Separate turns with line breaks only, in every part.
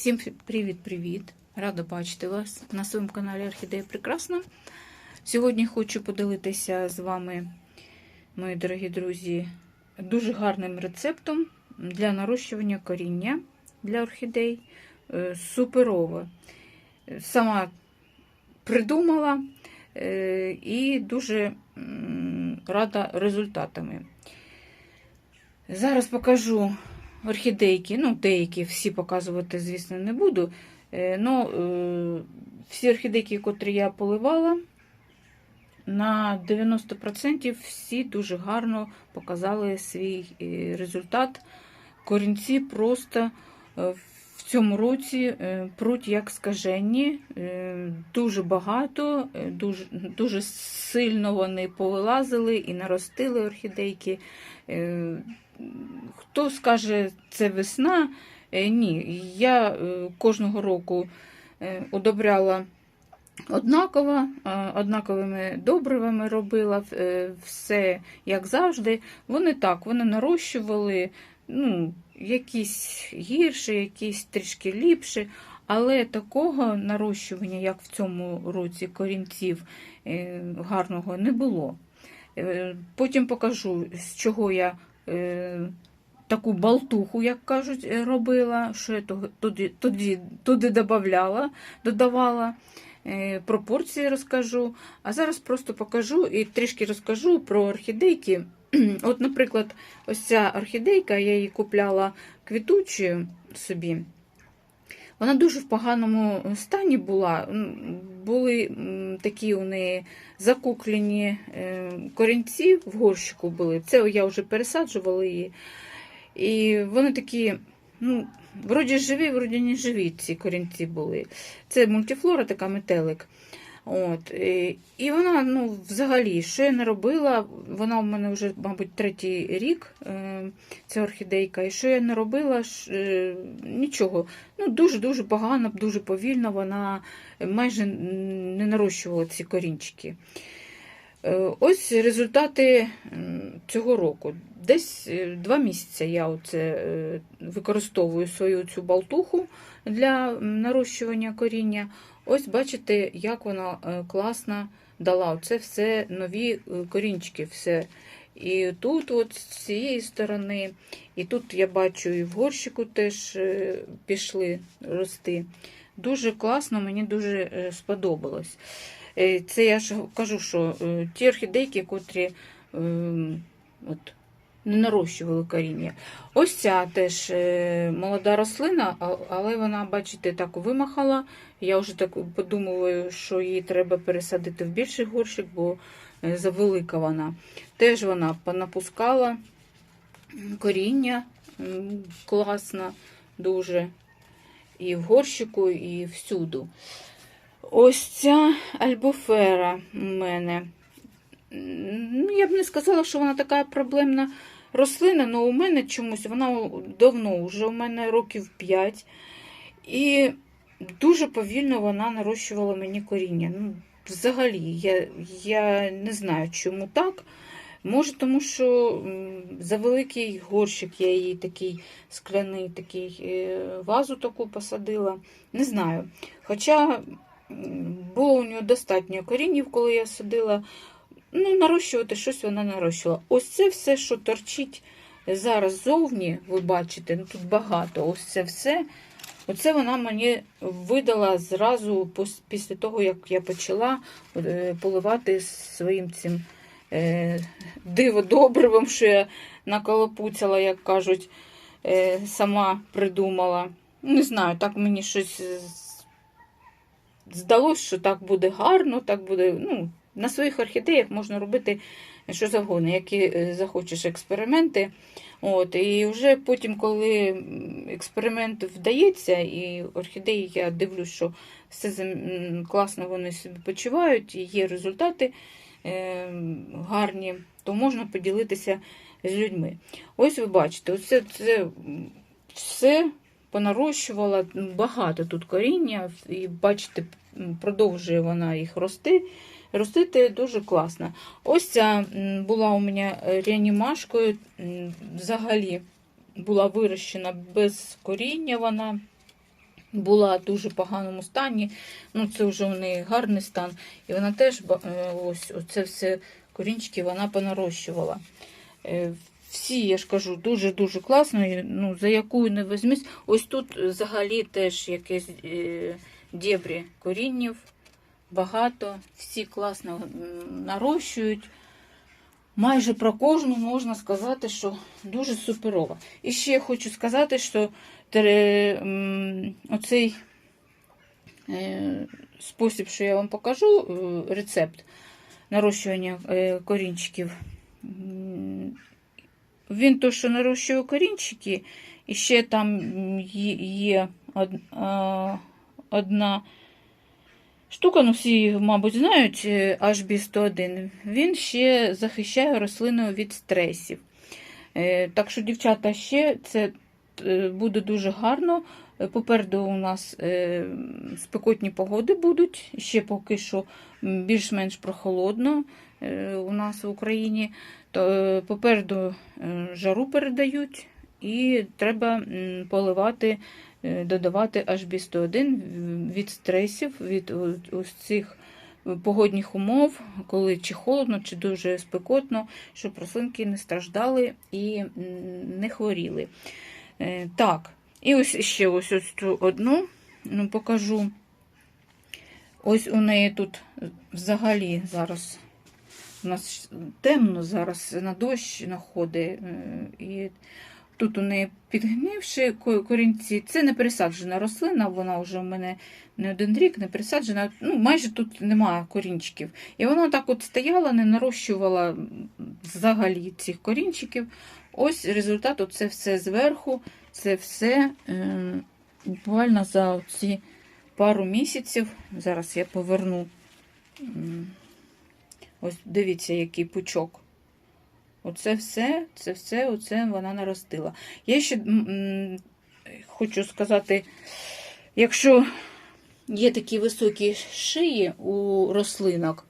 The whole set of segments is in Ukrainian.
Всім привіт-привіт! Рада бачити вас на своєму каналі Орхідея Прекрасна. Сьогодні хочу поділитися з вами, мої дорогі друзі, дуже гарним рецептом для нарощування коріння для орхідей. Е, Суперово. Сама придумала е, і дуже рада результатами. Зараз покажу орхідейки, ну, деякі всі показувати, звісно, не буду. Е, Ну, е, всі орхідейки, котрі я поливала, на 90% всі дуже гарно показали свій е, результат. Корінці просто в цьому році е, пруть як скажені, е, дуже багато, е, дуже, дуже сильно вони повилазили і наростили орхідейки. Хто скаже, це весна? Ні, я кожного року одобряла однаково, однаковими добривами робила все як завжди. Вони так, вони нарощували, ну, якісь гірше, якісь трішки ліпше. Але такого нарощування, як в цьому році корінців е, гарного, не було. Е, Потім покажу, з чого я е, таку болтуху, як кажуть, робила, що я туди, туди, туди додавала, додавала. Пропорції розкажу. А зараз просто покажу і трішки розкажу про орхідейки. От, наприклад, ось ця орхідейка, я її купляла квітучою собі. Вона дуже в поганому стані була. Були такі у неї закуклені е, корінці в горщику були. Це я вже пересаджувала її. І вони такі, ну, вроді живі, вроді не живі ці корінці були. Це мультифлора, така метелик. От, і, вона, ну, взагалі, що я не робила, вона у мене вже, мабуть, третій рік, е, ця орхідейка, і що я не робила, е, нічого. Ну, дуже-дуже погано, дуже повільно вона майже не нарощувала ці корінчики. Е, Ось результати цього року. Десь два місяці я оце використовую свою цю болтуху для нарощування коріння. Ось бачите, як вона е, класно дала. Це все нові е, корінчики. все. І тут, от з цієї сторони, і тут я бачу, і в горщику теж е, пішли рости. Дуже класно, мені дуже сподобалось. Це я ж кажу, що ті орхідейки, котрі е, от, не нарощували коріння. Ось ця теж е, молода рослина, але вона, бачите, так вимахала. Я вже так подумаю, що її треба пересадити в більший горщик, бо е, завелика вона. Теж вона понапускала коріння м, класно, дуже. І в горщику, і всюду. Ось ця альбофера у мене. Ну, Я б не сказала, що вона така проблемна рослина, але у мене чомусь вона давно, вже у мене років 5. І дуже повільно вона нарощувала мені коріння. Ну, взагалі, я, я не знаю, чому так. Може, тому що за великий горщик я її такий скляний, такий е, вазу таку посадила. Не знаю. Хоча було у нього достатньо корінів, коли я садила. Ну, нарощувати щось вона нарощувала. Ось це все, що торчить зараз зовні, ви бачите, ну тут багато. Ось це все. Оце вона мені видала зразу після того, як я почала е, поливати своїм цим е, диводобривом, що я наколопуцяла, як кажуть, е, сама придумала. Не знаю, так мені щось здалося, що так буде гарно, так буде. ну, На своїх орхідеях можна робити що завгодно, які е, захочеш експерименти. От, І вже потім, коли експеримент вдається, і орхідеї, я дивлюсь, що все класно вони собі почувають, і є результати е, гарні, то можна поділитися з людьми. Ось ви бачите, оце це все понарощувала багато тут коріння, і бачите, продовжує вона їх рости. Ростити дуже класно. Ось ця була у мене реанімашкою, взагалі була вирощена без коріння вона. була в дуже поганому стані. Ну, це вже у неї гарний стан. І вона теж е, ось це все корінчики вона понарощувала. Е, Всі, я ж кажу, дуже-дуже класно. Ну, за яку не візьмись. Ось тут взагалі теж якесь е, дєбрі коріннів. Багато, всі класно нарощують. Майже про кожну можна сказати, що дуже суперова. І ще хочу сказати, що оцей е, спосіб, що я вам покажу, е, рецепт нарощування е, корінчиків. Він то, що нарощує корінчики, і ще там є одна штука, ну всі, мабуть, знають, е, HB101. Він ще захищає рослину від стресів. Е, Так що, дівчата, ще це е, буде дуже гарно. Попереду у нас спекотні погоди будуть. Ще поки що більш-менш прохолодно у нас в Україні. То попереду жару передають, і треба поливати, додавати HB101 від стресів, від ось цих погодних умов, коли чи холодно, чи дуже спекотно, щоб рослинки не страждали і не хворіли. Е, Так, і ось ще ось, ось цю одну ну, покажу. Ось у неї тут взагалі зараз у нас темно, зараз на дощ находить. І тут у неї підгнивши корінці. Це не пересаджена рослина, вона вже у мене не один рік не пересаджена. Ну, майже тут немає корінчиків. І вона так от стояла, не нарощувала взагалі цих корінчиків. Ось результат, оце все зверху, це все е, буквально за ці пару місяців. Зараз я поверну. Ось дивіться, який пучок. Оце все, це все, оце вона наростила. Я ще хочу сказати, якщо є такі високі шиї у рослинок,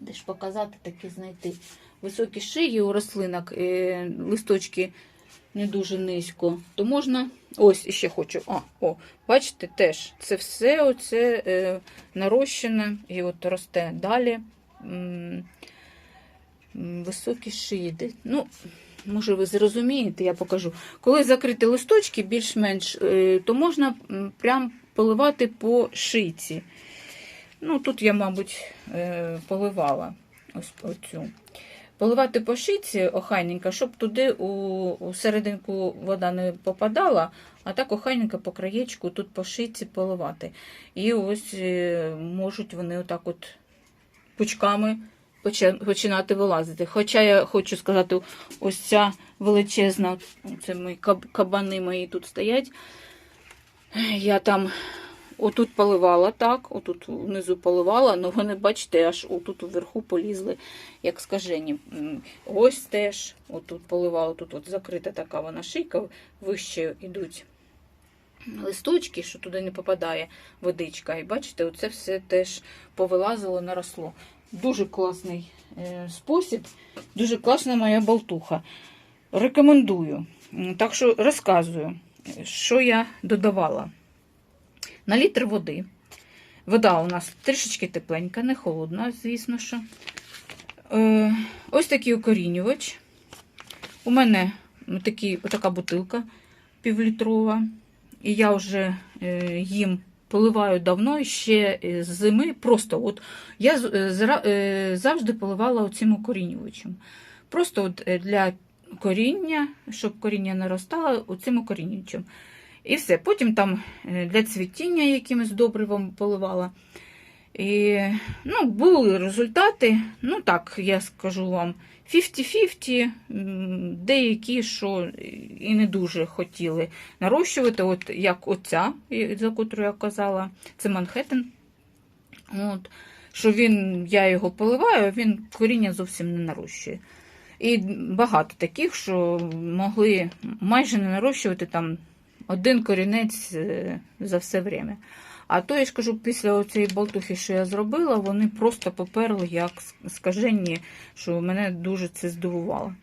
де ж показати такі знайти? Високі шиї у рослинок, е, листочки не дуже низько, то можна. Ось іще хочу. А, о, бачите, теж це все оце е, нарощене і от росте далі. Високі шиї. Ну, може, ви зрозумієте, я покажу. Коли закриті листочки більш-менш, е, то можна прям поливати по шийці. Ну, тут я, мабуть, е, поливала ось оцю. Поливати по шийці охайненько, щоб туди у, у серединку вода не попадала, а так охайненько по краєчку тут по шийці поливати. І ось е, можуть вони отак от пучками починати вилазити. Хоча я хочу сказати, ось ця величезна, це мої кабани мої тут стоять. Я там отут поливала так, отут внизу поливала, але вони, бачите, аж отут вверху полізли, як скажені. Ось теж отут поливала, тут от закрита така вона шийка, вище йдуть листочки, що туди не попадає водичка. І бачите, оце все теж повилазило, наросло. Дуже класний е, спосіб, дуже класна моя болтуха. Рекомендую. Так що розказую, що я додавала. На літр води. Вода у нас трішечки тепленька, не холодна, звісно що. Е, ось такий укорінювач. У мене такий, така бутилка півлітрова. І я вже е, їм поливаю давно, ще з зими. Просто от я е, е, завжди поливала оцим укорінювачем. Просто от е, для коріння, щоб коріння наростало, оцим укорінювачем. І все. Потім там е, для цвітіння якимось добривом поливала. І, ну, були результати. Ну так, я скажу вам, 50-50, деякі, що і не дуже хотіли нарощувати, от як оця, за котру я казала, це Манхеттен. От, що він, я його поливаю, він коріння зовсім не нарощує. І багато таких, що могли майже не нарощувати там один корінець е, за все время. А то я ж кажу, після цієї болтухи, що я зробила, вони просто поперли як скажені, що мене дуже це здивувало.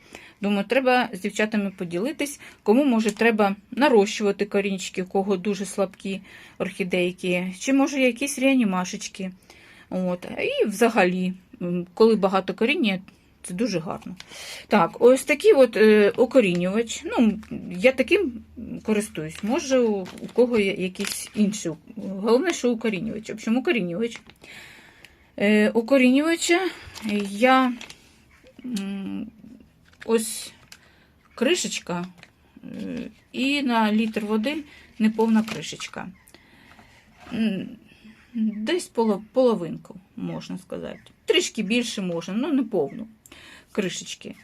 Думаю, треба з дівчатами поділитись, кому може треба нарощувати корінчики, у кого дуже слабкі орхідейки, чи може якісь реанімашечки. От. І взагалі, коли багато коріння, це дуже гарно. Так, ось такий от е, укорінювач. Ну, я таким користуюсь. Може, у, кого є якийсь інший. Головне, що укорінювач. В общем, укорінювач. Е, укорінювача я ось кришечка е, і на літр води неповна кришечка. Десь половинку, можна сказати. Трішки більше можна, ну не повну кришечки.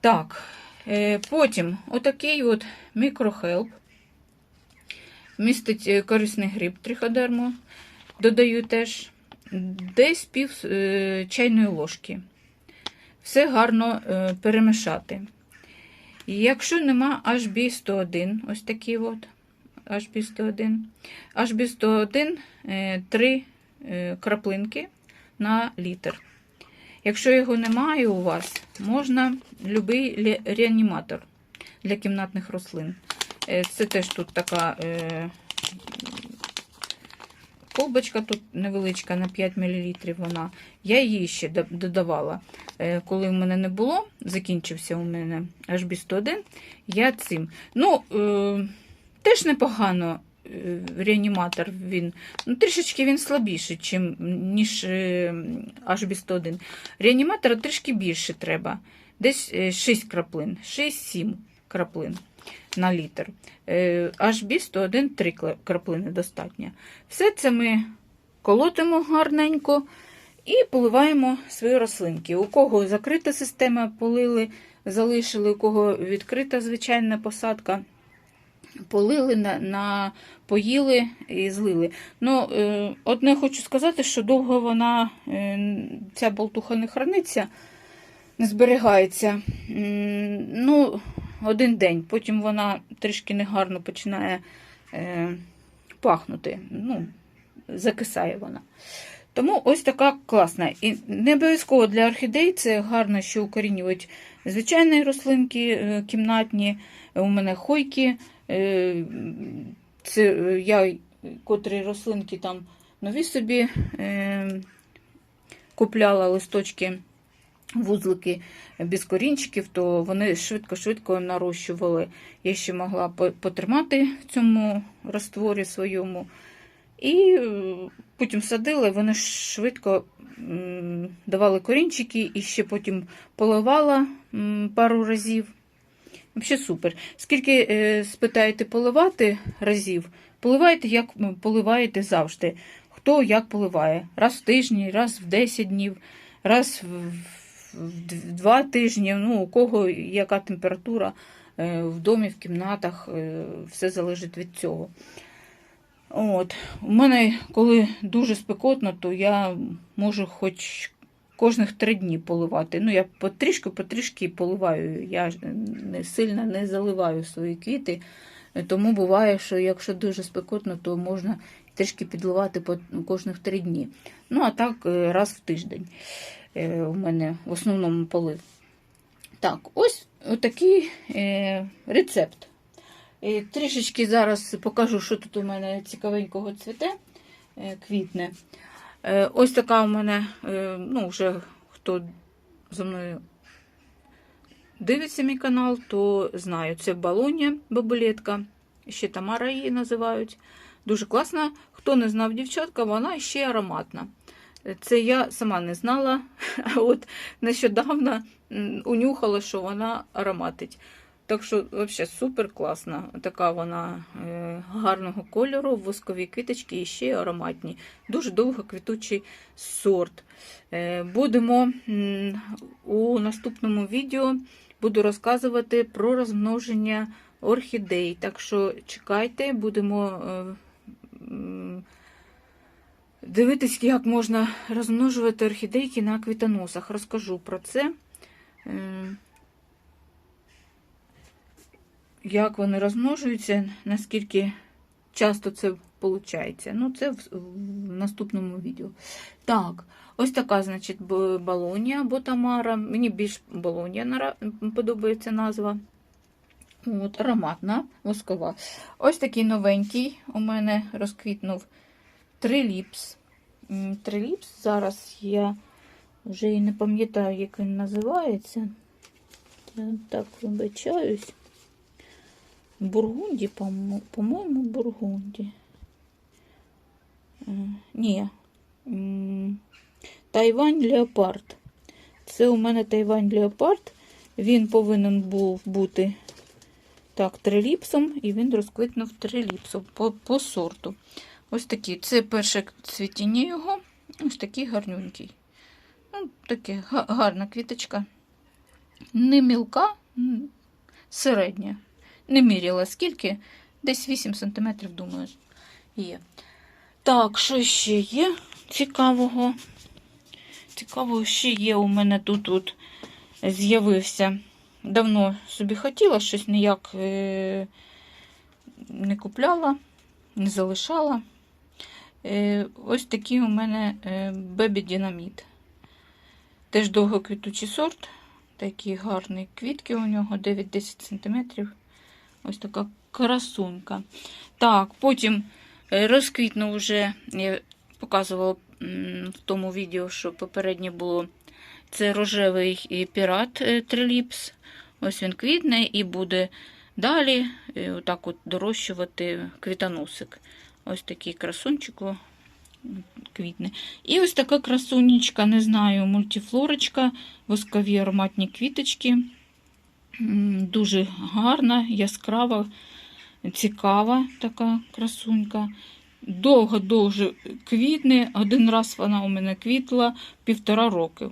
Так, е, потім отакий от мікрохелп. Містить е, корисний гриб триходерму. Додаю теж десь пів е, чайної ложки. Все гарно е, перемішати. Якщо нема HB101, ось такий от HB101, HB101 е, 3 е, краплинки на літр. Якщо його немає у вас, можна будь-який реаніматор для кімнатних рослин. Е, Це теж тут така е, колбочка тут невеличка на 5 мл вона. Я її ще додавала. Е, Коли в мене не було, закінчився у мене HB101, я цим. Ну, теж непогано реаніматор він. Ну, трішечки він слабіший, чим, ніж е, HB101. Реаніматора трішки більше треба. Десь е, 6 краплин, 6-7 краплин на літр. Е, HB101 3 краплини достатньо. Все це ми колотимо гарненько і поливаємо свої рослинки. У кого закрита система, полили, залишили, у кого відкрита звичайна посадка. Полили, на, на, поїли і злили. Ну, е, одне хочу сказати, що довго вона, е, ця болтуха не храниться, не зберігається. Ну, один день, потім вона трішки негарно починає е, пахнути. Ну, закисає вона. Тому ось така класна. І не обов'язково для орхідей це гарно, що укорінюють звичайні рослинки кімнатні. У мене хойки. Е, Це я котрі рослинки там нові собі е, купляла листочки, вузлики без корінчиків, то вони швидко-швидко нарощували. Я ще могла потримати в цьому растворі своєму. І е, потім садила, і вони швидко давали корінчики, і ще потім поливала пару разів. Взагалі супер. Скільки е, спитаєте поливати разів, поливайте, як поливаєте завжди. Хто як поливає? Раз в тижні, раз в 10 днів, раз в, в в два тижні. Ну, у кого яка температура е, в домі, в кімнатах, е, все залежить від цього. От. У мене, коли дуже спекотно, то я можу хоч кожних три дні поливати. Ну, я потрішки-потрішки поливаю. Я не сильно не заливаю свої квіти. Тому буває, що якщо дуже спекотно, то можна трішки підливати по кожних три дні. Ну, а так е, раз в тиждень е, у мене в основному полив. Так, ось такий е, рецепт. Трішечки зараз покажу, що тут у мене цікавенького цвіте, квітне. Е, Ось така у мене, е, ну, вже хто за мною дивиться мій канал, то знаю, це балоня бабулетка, ще Тамара її називають. Дуже класна. Хто не знав дівчатка, вона ще ароматна. Це я сама не знала, а от нещодавно унюхала, що вона ароматить. Так що, взагалі, супер класна. Така вона е, гарного кольору, воскові квіточки і ще ароматні. Дуже довго квітучий сорт. Е, будемо у наступному відео буду розказувати про розмноження орхідей. Так що чекайте, будемо е, дивитись, як можна розмножувати орхідейки на квітоносах. Розкажу про це. Як вони розмножуються, наскільки часто це виходить. Ну, це в, в наступному відео. Так, ось така, значить, балонія або Тамара. Мені більш балонія подобається назва. От, ароматна, воскова. Ось такий новенький у мене розквітнув триліпс. Триліпс. Зараз я вже і не пам'ятаю, як він називається. Так вибачаюсь. Бургунді, по-мо- по-моєму, Бургунді. Е, Ні. Тайвань Леопард. Це у мене Тайвань Леопард. Він повинен був бути так, триліпсом, і він розквитнув триліпсом по, по сорту. Ось такий. Це перше цвітіння його. Ось такий гарнюнький. Ну, таке гарна квіточка. Не мілка, середня. Не міряла скільки. Десь 8 см, думаю, є. Так, що ще є цікавого? Цікавого ще є у мене тут от з'явився. Давно собі хотіла, щось ніяк е, не купляла, не залишала. Е, ось такий у мене Бебі Динаміт. Теж довгоквітучий сорт. Такі гарні квітки у нього 9-10 см. Ось така красунька. Так, потім е, розквітнув вже, я показувала в тому відео, що попереднє було. Це рожевий е, пірат е, триліпс. Ось він квітне і буде далі отак от дорощувати квітоносик. Ось такий красунчик квітне. І ось така красунечка, не знаю, мультифлорочка, воскові ароматні квіточки. Дуже гарна, яскрава, цікава така красунька. Довго дуже квітне. Один раз вона у мене квітла півтора роки.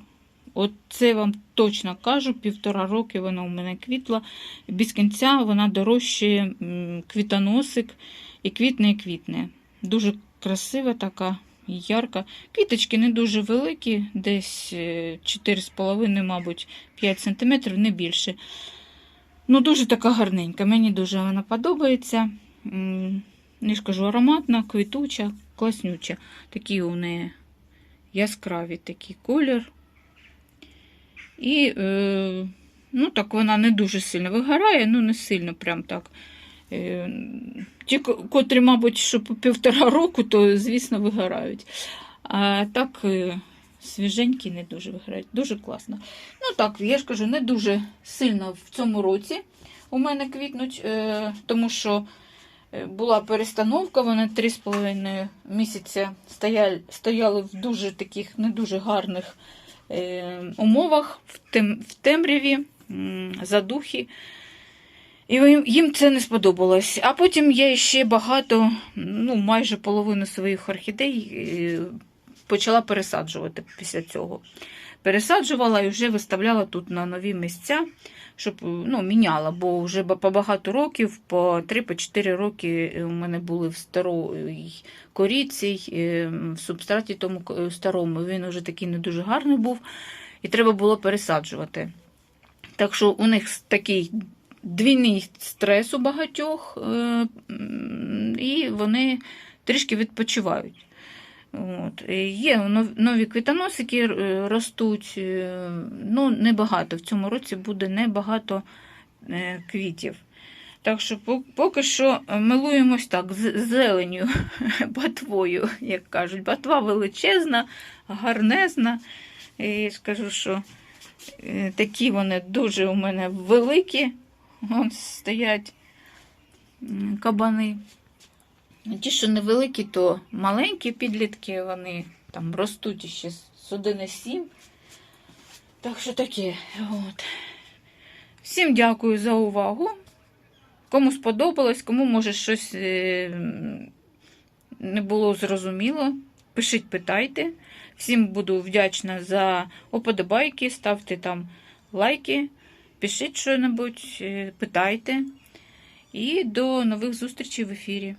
От це вам точно кажу, півтора роки вона у мене квітла. Без кінця вона дорожчає квітоносик і квітне, і квітне. Дуже красива така, ярка. Квіточки не дуже великі, десь е, 4,5, мабуть, 5 см, не більше. Ну, дуже така гарненька. Мені дуже вона подобається. Не ж кажу, ароматна, квітуча, класнюча. Такі у неї яскраві такий колір. І, е, ну, так вона не дуже сильно вигорає, ну, не сильно прям так. Е, ті, котрі, мабуть, що по півтора року, то, звісно, вигорають. А так, е, свіженькі не дуже виграють. Дуже класно. Ну так, я ж кажу, не дуже сильно в цьому році у мене квітнуть, е, тому що е, була перестановка, вони 3,5 місяця стояли, в дуже таких не дуже гарних е, умовах, в, тем, в темряві, м, задухі. І їм- це не сподобалось. А потім я ще багато, ну майже половину своїх орхідей почала пересаджувати після цього. Пересаджувала і вже виставляла тут на нові місця, щоб ну, міняла, бо вже по багато років, по 3-4 роки у мене були в старій коріці, е, в субстраті тому старому. Він вже такий не дуже гарний був, і треба було пересаджувати. Так що у них такий двійний стрес у багатьох, е, і вони трішки відпочивають. От. Є нові квітоносики е, ростуть, е, ну небагато. В цьому році буде небагато е, квітів. Так що поки що милуємось так, з зеленю, батвою, як кажуть. Батва величезна, гарнезна. І скажу, що такі вони дуже у мене великі. Вон стоять кабани. Ті, що невеликі, то маленькі підлітки, вони там ростуть ще з 1,7. Так що таке. От. Всім дякую за увагу. Кому сподобалось, кому може щось е, не було зрозуміло, пишіть, питайте. Всім буду вдячна за оподобайки, ставте там лайки, пишіть що-небудь, е, питайте. І до нових зустрічей в ефірі.